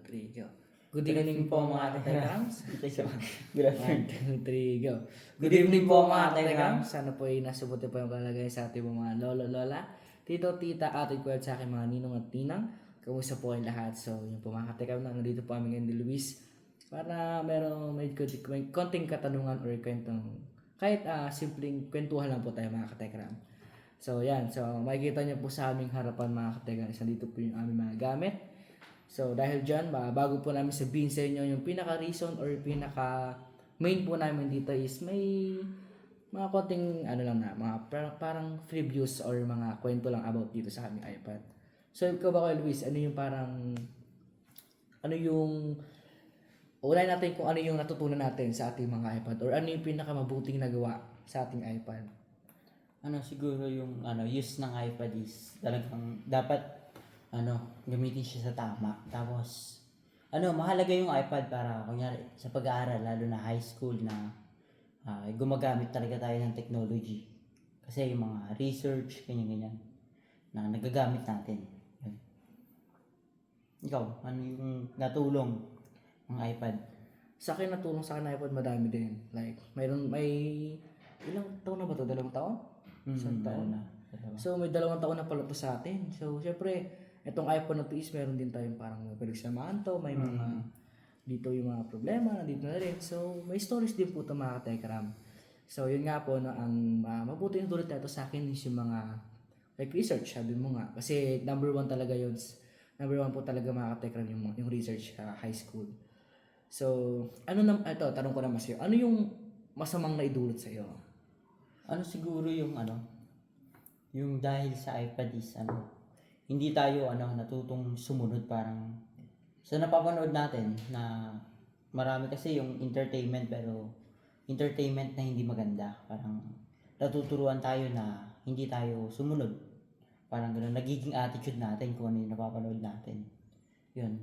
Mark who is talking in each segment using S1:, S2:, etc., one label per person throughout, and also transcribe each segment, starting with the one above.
S1: three, go. Good evening po mga Telegrams.
S2: Good
S1: One, two, three, go. Good evening po mga Telegrams. Sana po ay nasa buti po yung kalagay sa ating mga lolo, lola, tito, tita, ate, ko at sa aking mga ninong at tinang. Kamusta po kayong lahat? So, yung po mga katekram na nandito po kami ngayon ni Luis para meron may, may konting katanungan or kwentong kahit ah, simpleng kwentuhan lang po tayo mga katekram. So, yan. So, makikita niyo po sa aming harapan mga katekram. Nandito po yung aming mga gamit. So, dahil dyan, ba, bago po namin sabihin sa inyo yung pinaka-reason or pinaka main po namin dito is may mga konting ano lang na, mga par- parang free views or mga kwento lang about dito sa aming iPad. So, ikaw ba kay Luis, ano yung parang, ano yung, unahin natin kung ano yung natutunan natin sa ating mga iPad or ano yung pinakamabuting nagawa sa ating iPad.
S2: ano siguro yung ano use ng iPad is talagang dapat ano gamitin siya sa tama tapos ano mahalaga yung iPad para kunyari sa pag-aaral lalo na high school na ah, gumagamit talaga tayo ng technology kasi yung mga research ganyan ganyan na nagagamit natin Yun. ikaw ano yung natulong ng iPad
S1: Sa akin natulong sa akin iPad madami din. Like, mayroon, may, ilang taon na ba to? Dalawang taon? Isang
S2: Mm,
S1: taon.
S2: na dalawa.
S1: So, may dalawang taon na pala to sa atin. So, syempre, itong iPhone na to is meron din tayong parang pinagsamahan to. May mga, dito yung mga problema, nandito na rin. So, may stories din po ito mga katekram. So, yun nga po, na ang uh, mabuti yung tulad nito sa akin is yung mga, like research, sabi mo nga. Kasi number one talaga yun. Number one po talaga mga katekram yung, yung research sa high school. So, ano na, ito, tanong ko naman sa'yo. Ano yung masamang naidulot sa'yo?
S2: ano siguro yung ano yung dahil sa iPad is ano hindi tayo ano natutong sumunod parang sa napapanood natin na marami kasi yung entertainment pero entertainment na hindi maganda parang natuturuan tayo na hindi tayo sumunod parang gano'n nagiging attitude natin kung ano yung napapanood natin yun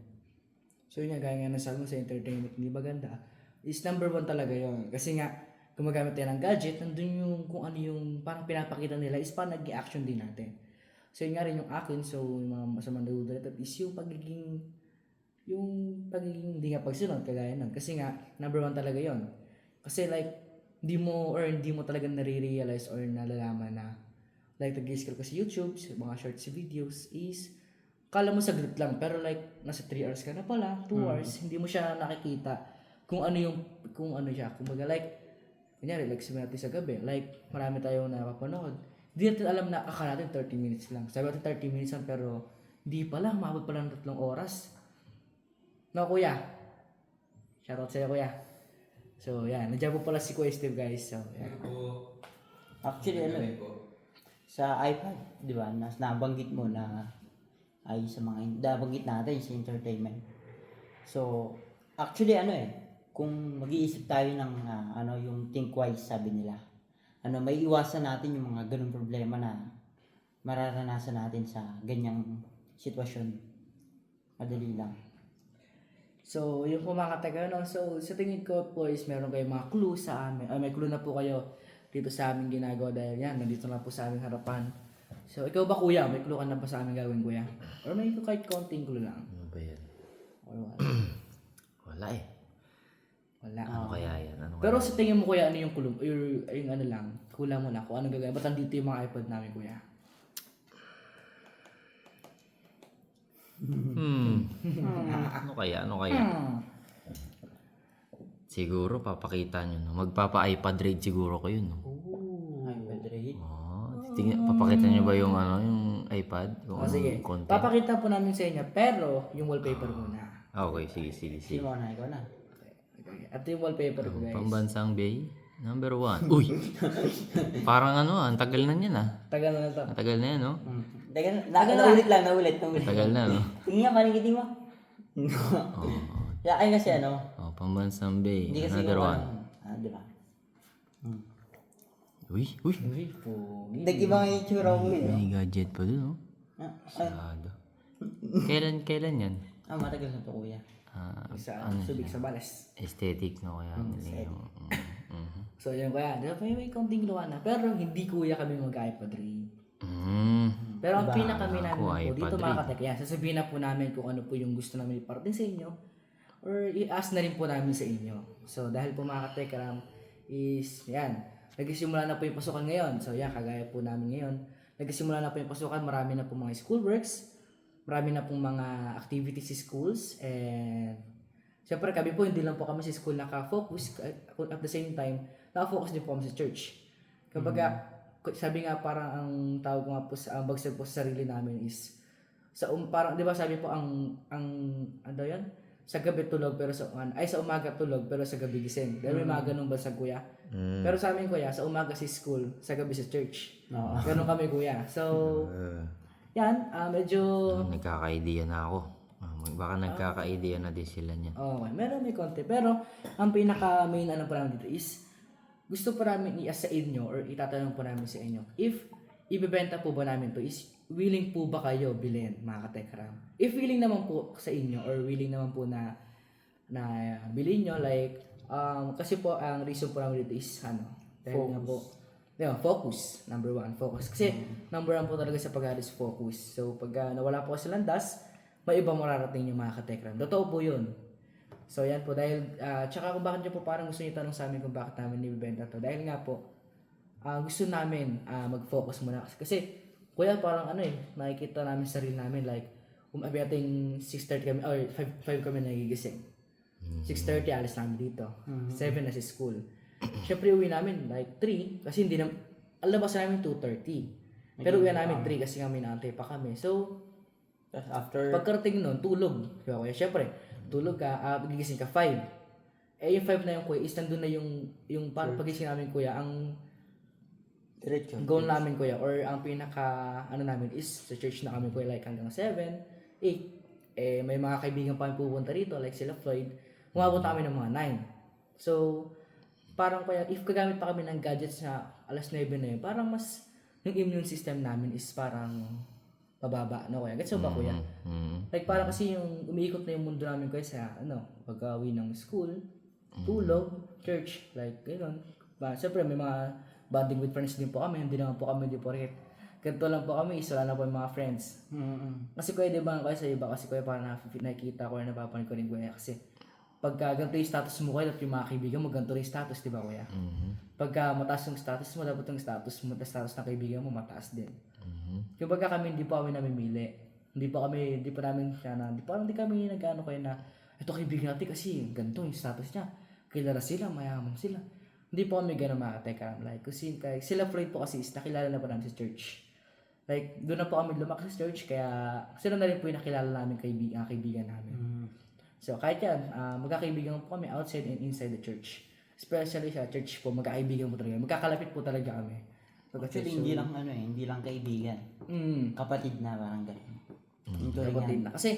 S1: So yun nga, gaya nga ng sabi mo sa entertainment, hindi ba ganda? Is number one talaga yun. Kasi nga, gumagamit tayo ng gadget, nandun yung kung ano yung parang pinapakita nila is parang nag action din natin. So yun nga rin yung akin, so yung mga masamang nagugulat is yung pagiging, yung pagiging hindi nga pagsunod, kagaya nun. Kasi nga, number one talaga yon Kasi like, hindi mo or hindi mo talaga nare-realize or nalalaman na like nag-scroll ka sa YouTube, sa mga shorts videos is kala mo saglit lang pero like nasa 3 hours ka na pala 2 hours hindi mo siya nakikita kung ano yung kung ano siya. Kumbaga like kunyari like sabi natin sa gabi like marami tayong napapanood hindi natin alam na akala natin 30 minutes lang. Sabi natin 30 minutes lang pero di pala. Umabot pala ng tatlong oras. No kuya. Shoutout sa'yo kuya. So yan. Nandiyan po pala si Kuya Steve guys. So yan.
S2: Actually ano eh sa iPad, di ba, nas nabanggit mo na ay sa mga nabanggit natin sa entertainment. So, actually ano eh, kung mag-iisip tayo ng ah, ano yung think wise sabi nila. Ano, may iwasan natin yung mga ganung problema na mararanasan natin sa ganyang sitwasyon. Madali lang.
S1: So, yung po mga kataga, no? So, sa tingin ko po is meron kayong mga clue sa amin. Ay, may clue na po kayo dito sa aming ginagawa dahil yan, nandito na po sa aming harapan. So, ikaw ba kuya? May clue ka na ba sa aming gawin kuya? Or may kahit konting clue lang?
S3: Ano ba yan?
S1: Or wala?
S3: Wala eh.
S1: Wala.
S3: Ano kaya yan? Ano
S1: Pero sa tingin mo kuya, ano yung clue? Or yung ano lang, kulang mo na kung anong gagawin. Ba't nandito yung mga iPad namin kuya?
S3: Hmm. ano kaya? Ano kaya?
S1: Hmm.
S3: Siguro papakita nyo. No? Magpapa-iPad raid siguro kayo. No?
S1: Ooh.
S2: iPad rate.
S3: Oh, tingnan, papakita nyo ba yung ano, yung iPad? Yung
S1: O, Oh, sige.
S3: content?
S1: Papakita po namin sa inyo, pero yung wallpaper muna.
S3: Ah, okay, sige, sige, sige.
S2: Sino na, ikaw na.
S1: At yung wallpaper ko guys.
S3: Pambansang Bay, number one. Uy! Parang ano, ang tagal na yan ah.
S1: Tagal na to.
S3: Ang tagal na yan, no?
S2: Hmm. Teka, na, naulit lang, naulit, naulit.
S3: Tagal na, no?
S2: Tingnan, parang kiting mo.
S3: Oh,
S2: Yeah, ay kasi ano,
S3: oh Pambansang Bay,
S2: hindi kasi
S3: another
S2: yung
S3: one.
S2: ano, ah, di ba? Hmm.
S3: Uy, uy!
S1: Uy, pogi.
S2: Nag-iba nga yung tsura mo eh.
S3: May gadget pa dun, oh.
S2: Ah,
S3: Sado. Kailan, kailan yan?
S2: ah, matagal na to kuya.
S3: Ah,
S1: Sa
S3: ano siya?
S1: sa Balas.
S3: Aesthetic, no? Kaya nila yung... Mm, mhm.
S1: So yun ba may, may konting luwa na. Pero hindi kuya kami mag-iPad rin.
S3: Mm.
S1: Pero ang
S2: Diba?
S1: pinaka-main namin po dito
S3: rin.
S1: mga katek, yan, sasabihin na po namin kung ano po yung gusto namin iparating sa inyo or i-ask na rin po namin sa inyo. So dahil po mga katekram is, yan, nagsisimula na po yung pasukan ngayon. So yan, kagaya po namin ngayon. Nagsisimula na po yung pasukan, marami na po mga schoolworks, marami na pong mga activities sa schools, and syempre kami po, hindi lang po kami sa school naka-focus, at at the same time, naka-focus din po kami sa church. Kapag sabi nga parang ang tawag ko nga po sa ang bagsag po sa sarili namin is sa um, parang 'di ba sabi po ang ang ano 'yan? Sa gabi tulog pero sa an- ay sa umaga tulog pero sa gabi gising. Dahil may mga ganung basag kuya.
S3: Mm.
S1: Pero sa amin kuya, sa umaga si school, sa gabi sa church.
S2: Oo.
S1: Ganun kami kuya. So,
S3: Uh,
S1: yan, ah, medyo
S3: nagkaka-idea na ako. Ah, baka nagkaka-idea na din sila niyan.
S1: Oh, okay. meron may konti. Pero, ang pinaka main ano pa namin dito is, gusto pa namin i-ask sa inyo or itatanong po namin sa inyo, if ibebenta po ba namin to is, willing po ba kayo bilhin, mga katekram? If willing naman po sa inyo or willing naman po na na bilhin nyo, like, um, kasi po, ang reason po namin dito is, ano, dahil nga po, yun, focus, number one, focus. Kasi, number one po talaga sa pag is focus. So, pag ah, nawala po sa landas, may iba mararating yung mga katekram. Totoo po yun. So yan po dahil ah, tsaka kung bakit nyo po parang gusto niyo tanong sa amin kung bakit namin nibibenta to. Dahil nga po ah, gusto namin ah, mag-focus muna. Kasi, kuya parang ano eh nakikita namin sa sarili namin like um abi ating 6:30 kami or 5, 5 kami nagigising. 6:30 alis namin dito. 7 na si school syempre uwi namin like 3 kasi hindi na ang labas namin 2:30 pero uwi namin 3 kasi kami naantay pa kami so
S2: Tapos after,
S1: Pagkarating nun, tulog. Di ba kuya? Siyempre, tulog ka, uh, gigising ka 5. Eh, yung 5 na yung kuya, is nandun na yung, yung parang pagising namin kuya, ang
S2: diretso.
S1: goal namin kuya, or ang pinaka, ano namin is, sa church na kami kuya, like hanggang 7, 8. Eh, may mga kaibigan pa kami pupunta rito, like sila Floyd. Umabot na kami ng mga 9. So, parang kuya, if kagamit pa kami ng gadgets na alas 9 na yun, parang mas, yung immune system namin is parang mababa, no kuya? Gets mo ba kuya?
S3: Mm.
S1: Like parang kasi yung umiikot na yung mundo namin ko sa ano, pag-uwi ng school, tulog, church, like gano'n. Ba, siyempre may mga bonding with friends din po kami, hindi naman po kami di po rin. Ganito lang po kami, isa lang po yung mga friends.
S2: Mm-mm.
S1: Kasi kuya, di ba, kasi sa iba, kasi kuya parang nakik- nakikita ko na napapanig ko rin kuya, kasi pagka ganito yung status mo kuya, at yung mga kaibigan mo, ganito rin yung status, di ba kuya?
S3: Mhm.
S1: Pagka mataas yung status mo, dapat yung status mo, status ng kaibigan mo, mataas din.
S3: Mhm.
S1: Yung baga kami, hindi pa kami namimili. Hindi pa kami, hindi pa namin siya na, hindi parang hindi kami nag-ano kayo na, ito kaibigan natin kasi ganito yung status niya. Kilala sila, mayaman sila. Hindi po kami ganun mga teka. Like, kasi kay, sila Floyd po kasi is nakilala na po namin sa church. Like, doon na po kami lumaki sa church, kaya sila na rin po yung nakilala namin kaibigan, kaibigan namin.
S2: Mm.
S1: So, kahit yan, ah, magkakaibigan po kami outside and inside the church. Especially sa church po, magkakaibigan po talaga. Magkakalapit po talaga kami.
S2: Actually, hindi lang ano eh, hindi lang kaibigan.
S1: Mm.
S2: Kapatid na parang gano'n. Yung tuloy
S1: Kapatid na. Kasi,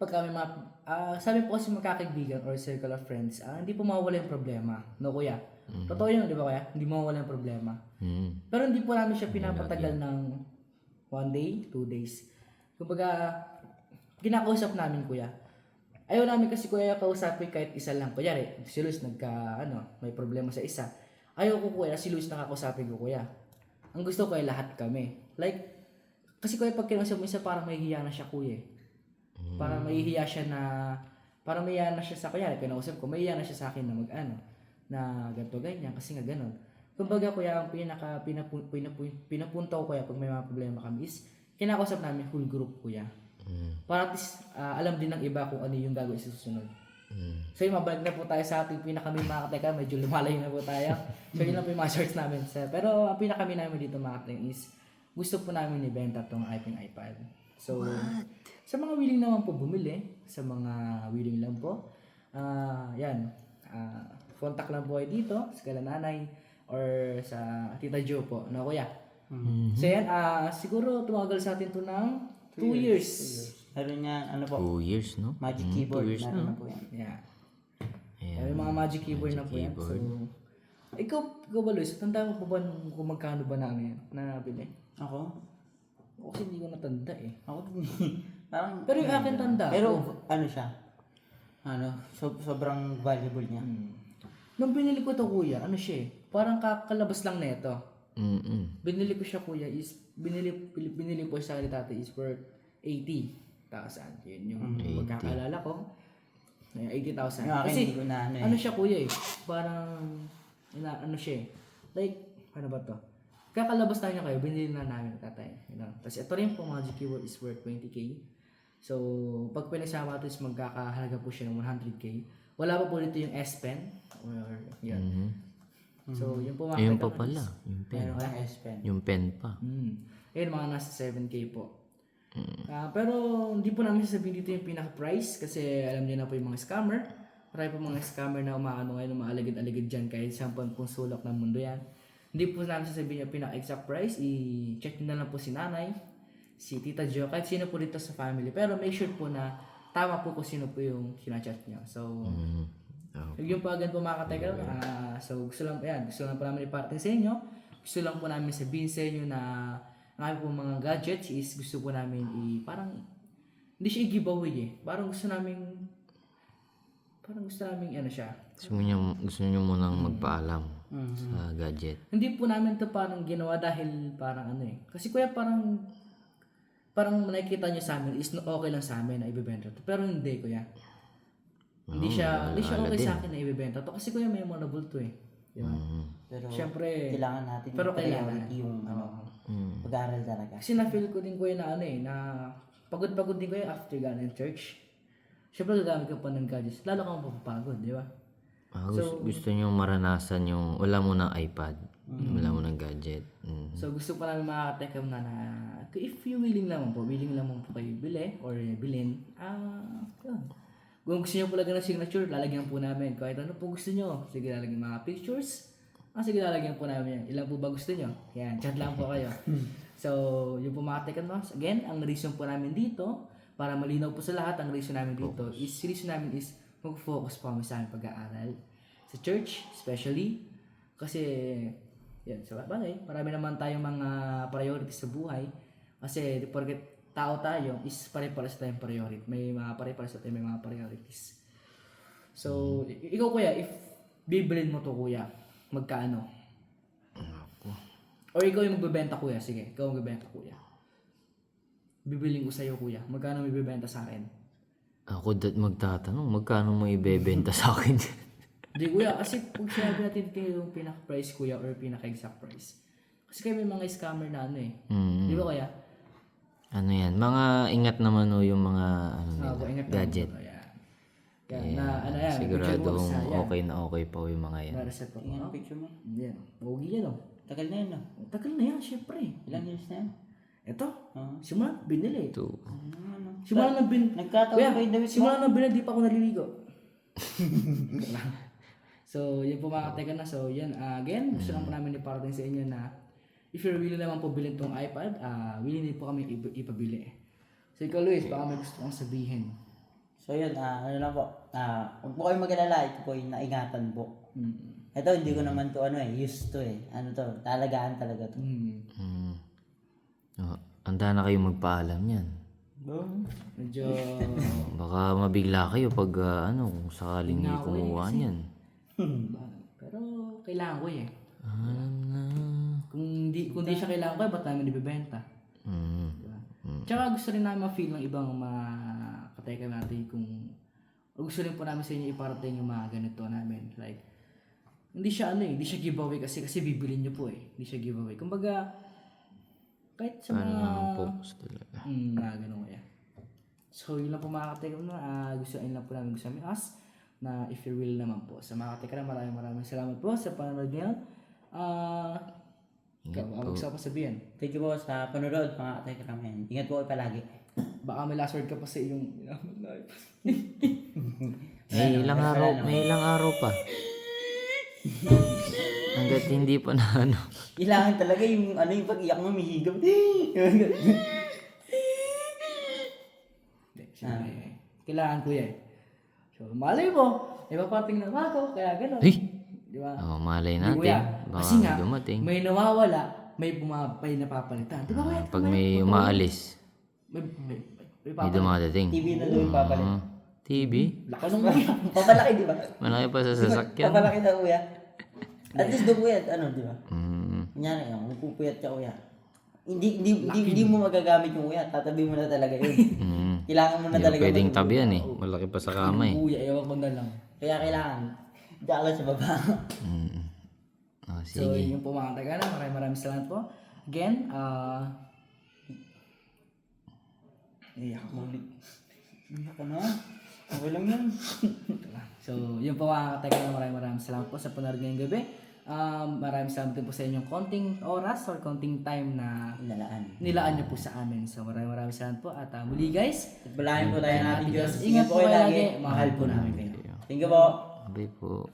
S1: pag kami mga, ah, sabi po kasi magkakaibigan or circle of friends, ah, hindi po mawawala yung problema. No, kuya? Totoo yun, di ba kuya? Hindi mawawala yung problema.
S3: Mm.
S1: Pero hindi po namin siya pinapatagal ng one day, two days. Kumbaga, kinakausap namin kuya. Ayaw namin kasi kuya kausapin kahit isa lang. Kunyari, si Luis nagka, ano, may problema sa isa. Ayaw ko kuya, si Luis nakakausapin ko kuya. Ang gusto ko ay lahat kami. Like, kasi kuya pag kinausap mo isa, parang mahihiya na siya kuya. eh. Parang mahihiya siya na, parang mahihiya na siya sa, kuya, kinausap ko, mahihiya na siya sa akin na mag, ano, na ganito ganyan, kasi nga ganon. Kumbaga kuya, ang pinaka, pinapu, pinapu, pinapunta ko kuya pag may mga problema kami is, kinakausap namin whole group kuya.
S3: Mm.
S1: Para at least, ah, alam din ng iba kung ano yung gagawin sa susunod.
S3: Mm.
S1: So yun, mabalik na po tayo sa ating pinaka-main mga kateka. Medyo lumalayo na po tayo. So yun lang po yung mga shorts namin. So, pero ang pinaka-main namin dito mga kateka is gusto po namin ibenta tong ating iPad. So, sa mga willing naman po bumili, sa mga willing lang po, ah yan, ah contact lang po kayo dito sa kala nanay or sa Tita Jo po. No, kuya? So yan, ah siguro tumagal sa atin to ng 2 years.
S2: Meron nga, ano po,
S3: Two years, no?
S2: magic
S3: Mm,
S2: keyboard
S3: Two years
S2: na,
S3: na.
S2: na po yan.
S1: Yeah.
S3: Ayan.
S1: Yung mga magic keyboard na po yan.
S3: keyboard.
S1: So, ikaw, ikaw ba Luis? Tanda mo po ba nung kung magkano ba na ano yan? Na nabili?
S2: Ako?
S1: Ako kasi hindi ko natanda eh.
S2: Ako din. parang,
S1: Pero yung akin tanda.
S2: pero ano siya? Ano, so, sobrang valuable niya.
S1: Hmm. Nung binili ko to kuya, ano siya eh? Parang kakalabas lang nito.
S3: Mm-mm.
S1: Binili ko siya kuya is, binili, binili po sa akin ni tatay is worth 80,000. Yun yung pagkakalala ko. Ayun, 80,000.
S2: Yung akin,
S1: Kasi,
S2: hindi ko na ano eh.
S1: ano siya kuya eh, parang, ina, ano siya eh, like, ano ba to? Kakalabas na niya kayo, binili na namin ng tatay. You know? Tapos ito rin po, Magic Keyboard is worth 20k. So, pag pinagsama ito is magkakahalaga po siya ng 100k. Wala pa po dito yung S Pen. Or, yun.
S3: Mhm.
S1: So, yun po mga
S3: Ayun pa pala. Yung pen.
S2: Meron kang S Pen.
S3: Yung pen pa.
S1: Mm. Ayun, mga nasa 7K po. Ah, pero hindi po namin sasabihin dito yung pinaka-price kasi alam niyo na po yung mga scammer. Marami po mga scammer na umaano ngayon, umaalagad-alagad dyan kahit saan pang pong sulok ng mundo yan. Hindi po namin sasabihin yung pinaka-exact price. I-check nyo na lang po si nanay, si tita Jo, kahit sino po dito sa family. Pero make sure po na tama po kung sino po yung sinachat nyo. So,
S3: Mhm. Oh.
S1: yung po agad po mga katekram, ah, so gusto lang yan, gusto lang po namin iparating sa inyo. Gusto lang po namin sabihin sa inyo na ang aming po mga gadgets is gusto po namin i, parang, hindi siya i-giveaway eh. Parang gusto namin, parang gusto namin ano siya.
S3: Gusto niyo, gusto niyo munang magpaalam sa gadget.
S1: Hindi po namin to parang ginawa dahil parang ano eh. Kasi kuya parang, parang nakikita niyo sa amin is okay lang sa amin na ibebenta to. Pero hindi kuya. Hindi siya, hindi siya okay sa akin na ibebenta to. Kasi kuya memorable to eh. Di ba?
S3: Mhm.
S2: Pero
S1: Siyempre,
S2: kailangan natin
S1: pero
S2: yung
S1: kailangan.
S2: yung ano,
S3: Mm.
S2: pag-aaral talaga.
S1: Kasi na-feel ko din ko yun na ano eh, na pagod-pagod din ko yun after galing church. Siyempre gagamit ka pa ng gadgets, lalo kang mapapagod, di ba?
S3: Ah, gusto, gusto niyo maranasan yung wala mo ng iPad. Wala mo ng gadget. Mm.
S1: So gusto pa namin mga katekam na na, if you willing naman po, willing naman po kayo bili or bilhin, ah, yun. Kung gusto niyo po lagyan ng signature, lalagyan po namin. Kahit ano po gusto niyo, sige lalagyan mga pictures. Ah, sige lalagyan po namin yan. Ilan po ba gusto niyo? Yan, chat lang po kayo. so, yung po mga katekam no? Again, ang reason po namin dito, para malinaw po sa lahat, ang reason namin dito is, reason namin is mag-focus po kami sa aming pag-aaral. Sa church, especially. Kasi, yan, so bagay, marami naman tayong mga priorities sa buhay. Kasi, di porket tao tayo, is pare-pares tayong priority. May mga pare-pares tayo, may mga priorities. So, i- ikaw kuya, if bibilin mo to kuya, magkano? Or ikaw yung magbebenta kuya, sige, ikaw ang magbebenta kuya. Bibiling ko sa'yo kuya, magkano may bibenta sa akin?
S3: Ako dat magtatanong, magkano mo ibebenta sa akin?
S1: Hindi kuya, kasi pag sinabi natin ito yung pinaka-price kuya or pinaka-exact price. Kasi kayo may mga scammer na ano eh.
S3: mm.
S1: Di ba kuya?
S3: Ano yan? Mga ingat naman o yung mga ano nila,
S1: po, ingat
S3: gadget.
S1: naman po, Yan. Yan, na ano yan.
S3: Siguradong
S1: picture box, yan.
S3: okay na okay pa yung mga yan.
S1: Na reset po.
S2: Tingnan
S1: Oh,
S2: ang picture mo.
S1: Yan. Pogi yan oh.
S2: Tagal na yun, no?
S1: Tagal na yan, syempre.
S2: Ilang years na yan?
S1: Ito,
S2: Oo.
S1: simula binili.
S3: Ito.
S2: Ano?
S1: Simula na bin...
S2: Nagkataon
S1: Kuya,
S2: ba yung damit mo?
S1: simula na binili, di pa ako naliligo. so, yun po mga kateka na. So, yan. ah, again, gusto lang po namin iparating sa inyo na if you're willing naman po bilhin tong iPad, ah willing din po kami ip- ipabili. So, ikaw Luis, baka may gusto kong sabihin.
S2: So yun, ah, ano lang po, ah, huwag po kayo mag-alala, ito po yung naingatan po.
S1: Mm.
S2: Ito, hindi ko naman to ano eh, used to eh. Ano to, talagaan talaga to.
S1: Mm.
S3: Mm. Oh, handa na kayo magpaalam yan.
S1: Medyo...
S3: Baka mabigla kayo pag ah, ano, kung sakaling may
S1: eh,
S3: kumuha
S1: kasi-
S3: niyan.
S1: Pero, kailangan ko eh.
S3: Na.
S1: Kung di, kung di siya kailangan ko, eh, ba't namin ibibenta?
S3: Mm.
S1: Diba? Tsaka gusto rin namin ma-feel ng ibang mga kateka natin kung o gusto rin po namin sa inyo iparating yung mga ganito namin. Like, hindi siya ano eh, hindi siya giveaway kasi kasi bibilin nyo po eh. Hindi siya giveaway. Kumbaga, kahit sa
S3: Ano
S1: mga...
S3: naman focus talaga.
S1: Mm, mga ganun kaya. So, yun lang po mga kateka na ah, gusto yun lang po namin gusto namin us na if you will naman po. Sa mga kateka na maraming maraming salamat po sa panonood ngayon. Ah, ikaw, ang gusto ko sabihin.
S2: Thank you po sa panonood mga katekramen. Ingat po kayo palagi.
S1: Baka may last word ka pa sa iyong inaman life.
S3: May ilang araw, may ilang araw pa. Hanggat hindi pa na ano.
S2: Kailangan talaga yung ano yung pag-iyak mo, mihigam.
S1: Siyempre, kailangan ko yan. So, malay mo, may papating na bago, kaya gano'n.
S3: Eh!
S1: Di ba?
S3: Oh, malay
S1: Di,
S3: natin.
S1: kuya.
S3: Baka
S1: Kasi nga,
S3: may dumating.
S1: may nawawala, may bumabay na papalitan. Di ba?
S3: Ah, pag may umaalis,
S1: May, may, may, may
S3: may dumadating.
S2: TV na daw yung papalit.
S3: Ah, TV?
S1: Lakas ng kuya.
S2: Papalaki, di ba?
S3: Malaki pa sa sasakyan.
S2: Papalaki na kuya. At least doon kuya, ano, di ba?
S3: Mm.
S2: Kunyari, yung magpupuyat ka kuya. Hindi, hindi, hindi, hindi mo magagamit yung kuya. Tatabi mo na talaga yun.
S3: Mm.
S2: kailangan mo na
S3: Hindi
S2: talaga.
S3: pwedeng tabihan eh. Malaki pa sa kamay.
S1: Kuya, ewan ko na lang.
S2: Kaya kailangan. Diyan lang sa baba.
S3: Mm. Oh,
S1: So,
S3: sige.
S1: yun yung po mga tagana. Maraming maraming salamat po. Again, ah... iyak ako.
S2: Ano ka na? Okay lang yan.
S1: So, yun po mga tagana. Maraming maraming salamat po sa panonood ngayong gabi. Um, maraming salamat din po sa inyong konting oras or konting time na
S2: Nalaan.
S1: nilaan niyo po sa amin. So, maraming maraming salamat po. At ah, muli guys,
S2: Balahin po tayo natin Diyos.
S1: Ingat po kayo lagi. Mahal po namin kayo.
S2: Thank you po.
S3: Abay po.